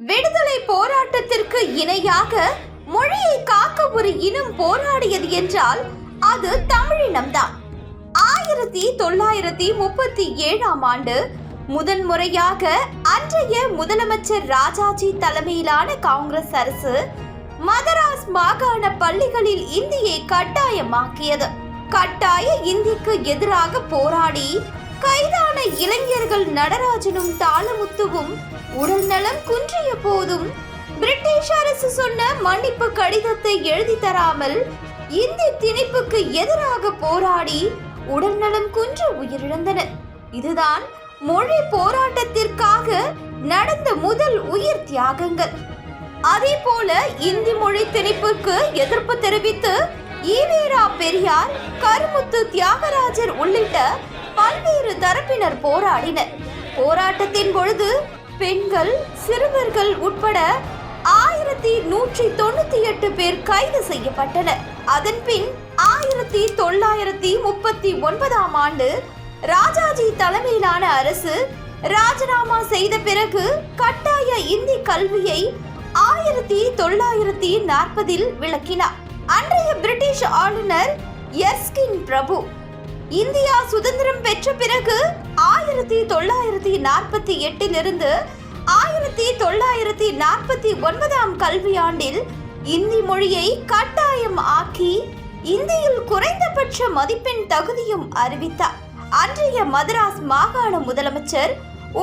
விடுதலை போராட்டத்திற்கு இணையாக மொழியை காக்க ஒரு இனம் போராடியது என்றால் அது தமிழினம்தான். ஆயிரத்தி தொள்ளாயிரத்தி முப்பத்தி ஏழாம் ஆண்டு முதன்முறையாக அன்றைய முதலமைச்சர் ராஜாஜி தலைமையிலான காங்கிரஸ் அரசு மதராஸ் மாகாண பள்ளிகளில் இந்தியை கட்டாயமாக்கியது. கட்டாய இந்திக்கு எதிராக போராடி கைதான இளைஞர்கள் நடராஜனும் தாளமுத்துவும் உடல்நலம் குன்றிய போதும் பிரிட்டிஷ் அரசு சொன்ன மன்னிப்பு கடிதத்தை எழுதி தராமல் இந்தி திணிப்புக்கு எதிராக போராடி உடல்நலம் குன்று உயிரிழந்தனர். இதுதான் மொழி போராட்டத்திற்காக நடந்த முதல் உயிர் தியாகங்கள். அதே போல இந்தி மொழி திணிப்புக்கு எதிர்ப்பு தெரிவித்து ஈவேரா பெரியார் கருமுத்து தியாகராஜர் உள்ளிட்ட பல்வேறு தரப்பினர் போராடினர். போராட்டத்தின் பொழுது பெண்கள் சிறுவர்கள் உட்பட ஆயிரத்தி நூற்றி தொண்ணூத்தி எட்டு பேர் கைது செய்யப்பட்டனர். அதன் பின் ஆயிரத்தி தொள்ளாயிரத்தி முப்பத்தி ஒன்பதாம் ஆண்டு ராஜாஜி தலைமையிலான அரசு ராஜினாமா செய்த பிறகு கட்டாய இந்தி கல்வியை ஆயிரத்தி தொள்ளாயிரத்தி நாற்பதில் விளக்கினார். அன்றைய பிரிட்டிஷ் ஆளுநர் எஸ்கின் பிரபு இந்தியா சுதந்திரம் பெற்ற பிறகு ஆயிரத்தி தொள்ளாயிரத்தி நாற்பத்தி எட்டிலிருந்து ஆயிரத்தி தொள்ளாயிரத்தி நாற்பத்தி ஒன்பதாம் கல்வியாண்டில் இந்தி மொழியை கட்டாயம் ஆக்கி இந்தியில் குறைந்தபட்ச மதிப்பெண் தகுதியும் அறிவித்தார். அன்றைய மதராஸ் மாகாண முதலமைச்சர்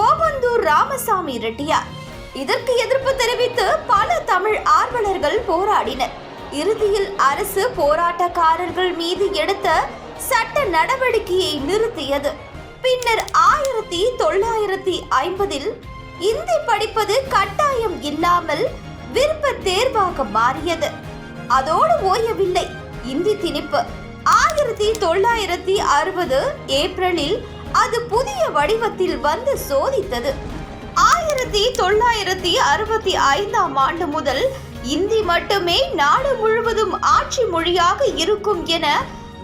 ஓபந்தூர் ராமசாமி ரெட்டியார் இதற்கு எதிர்ப்பு தெரிவித்து பல தமிழ் ஆர்வலர்கள் போராடினர். இறுதியில் அரசு போராட்டக்காரர்கள் மீது எடுத்த சட்ட நடவடிக்கையை நிறுத்தியது. பின்னர் ஆயிரத்தி தொள்ளாயிரத்தி ஐம்பதில் இந்தி படிப்பது கட்டாயம் இல்லாமல் விருப்ப தேர்வாக மாறியது. அதோடு ஓயவில்லை. இந்தி திணிப்பு. ஆயிரத்தி தொள்ளாயிரத்தி அறுபது ஏப்ரலில் அது புதிய வடிவத்தில் வந்து சோதித்தது. ஆயிரத்தி தொள்ளாயிரத்தி அறுபத்தி ஐந்தாம் ஆண்டு முதல் இந்தி மட்டுமே நாடு முழுவதும் ஆட்சி மொழியாக இருக்கும் என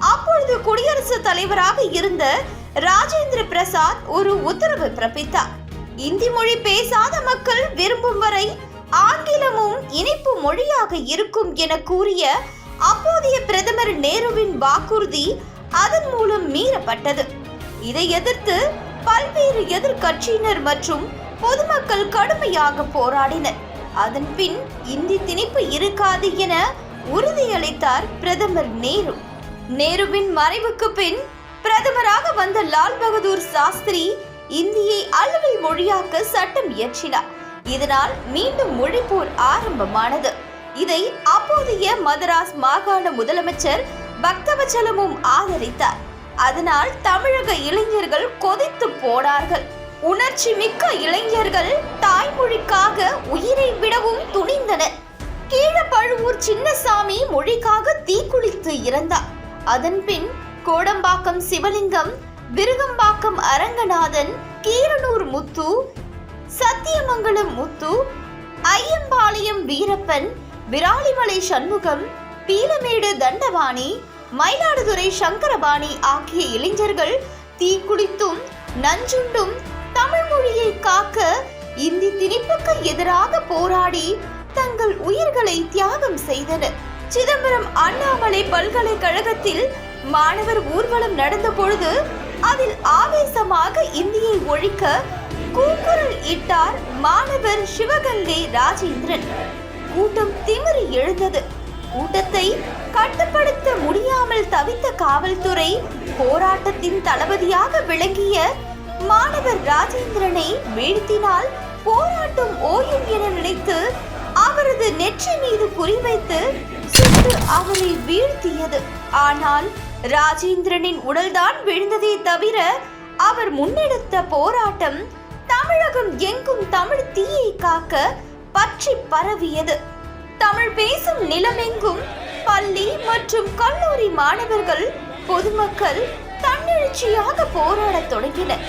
அப்பொழுது குடியரசுத் தலைவராக இருந்த ராஜேந்திர பிரசாத் ஒரு உத்தரவு பிறப்பித்தார். இந்தி மொழி பேசாத மக்கள் விரும்பும் வரை ஆங்கிலமும் இணைப்பு மொழியாக இருக்கும் என கூறிய அப்போதைய பிரதமர் நேருவின் வாக்குறுதி அதன் மூலம் மீறப்பட்டது. இதை எதிர்த்து பல்வேறு எதிர்க்கட்சியினர் மற்றும் பொதுமக்கள் கடுமையாக போராடினர். அதன் பின் இந்தி திணிப்பு இருக்காது என உறுதியளித்தார் பிரதமர் நேரு. நேருவின் மறைவுக்கு பின் பிரதமராக வந்த லால் பகதூர் சாஸ்திரி இந்தியை அலுவல் மொழியாக்க சட்டம் இயற்றினார். இதனால் மீண்டும் மொழிப்போர் ஆரம்பமானது. இதை அப்போதைய மதராஸ் மாகாண முதலமைச்சர் பக்தவச்சலமும் ஆதரித்தார். அதனால் தமிழக இளைஞர்கள் கொதித்து போனார்கள். உணர்ச்சி மிக்க இளைஞர்கள் தாய்மொழிக்காக உயிரை விடவும் துணிந்தனர். கீழப்பழுவூர் சின்னசாமி மொழிக்காக தீக்குளித்து இறந்தார். அதன்பின் கோடம்பாக்கம் சிவலிங்கம் விருகம்பாக்கம் அரங்கநாதன் கீரனூர் முத்து சத்தியமங்கலம் முத்து ஐயம்பாளையம் வீரப்பன் விராலிமலை சண்முகம் பீலமேடு தண்டபாணி மயிலாடுதுறை சங்கரபாணி ஆகிய இளைஞர்கள் தீக்குளித்தும் நஞ்சுண்டும் தமிழ் மொழியை காக்க இந்தி திணிப்புக்கு எதிராக போராடி தங்கள் உயிர்களை தியாகம் செய்தனர். சிதம்பரம் அண்ணாமலை பல்கலைக்கழகத்தில் மாணவர் ஊர்வலம் நடந்த பொழுது அதில் ஆவேசமாக இந்தியை ஒழிக்க கூக்குரல் இட்டார் மாணவர் சிவகங்கை ராஜேந்திரன். கூட்டம் திமிரி எழுந்தது. கூட்டத்தை கட்டுப்படுத்த முடியாமல் தவித்த காவல்துறை போராட்டத்தின் தளபதியாக விளங்கிய மாணவர் ராஜேந்திரனை வீழ்த்தினால் போராட்டம் ஓயும் என நினைத்து அவரது நெற்றி மீது குறிவைத்து சுட்டு அவரை வீழ்த்தியது. ஆனால் ராஜேந்திரனின் உடல்தான் விழுந்ததே தவிர அவர் முன்னெடுத்த போராட்டம் தமிழகம் எங்கும் தமிழ் தீயை காக்க பற்றி பரவியது. தமிழ் பேசும் நிலமெங்கும் பள்ளி மற்றும் கல்லூரி மாணவர்கள் பொதுமக்கள் தன்னெழுச்சியாக போராடத் தொடங்கினர்.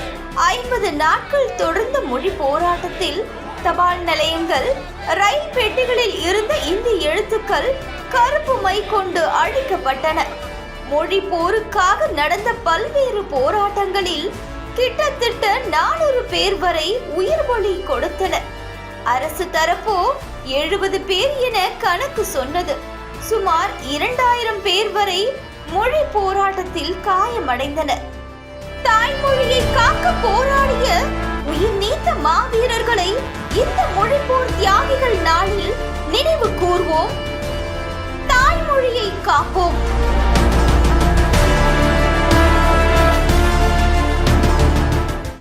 ஐம்பது நாட்கள் தொடர்ந்த மொழி போராட்டத்தில் தபால் நிலையங்கள் ரயில் பெட்டிகளில் இருந்த இந்தி எழுத்துக்கள் கருப்பு மை கொண்டு அழிக்கப்பட்டன. மொழி போருக்காக நடந்த பல்வேறு போராட்டங்களில் கிட்டத்தட்ட நானூறு பேர் வரை உயிர் பலி கொடுத்தனர் அரசு தரப்போ எழுபது பேர் என கணக்கு சொன்னது. சுமார் இரண்டாயிரம் பேர் வரை மொழி போராட்டத்தில் காயமடைந்தனர் தாய்மொழியை காக்க போராடிய உயிர் நீத்த மாவீரர்களை இந்த மொழிப்போர் தியாகிகள் நாளில் நினைவு கூர்வோம். தாய்மொழியை காப்போம்.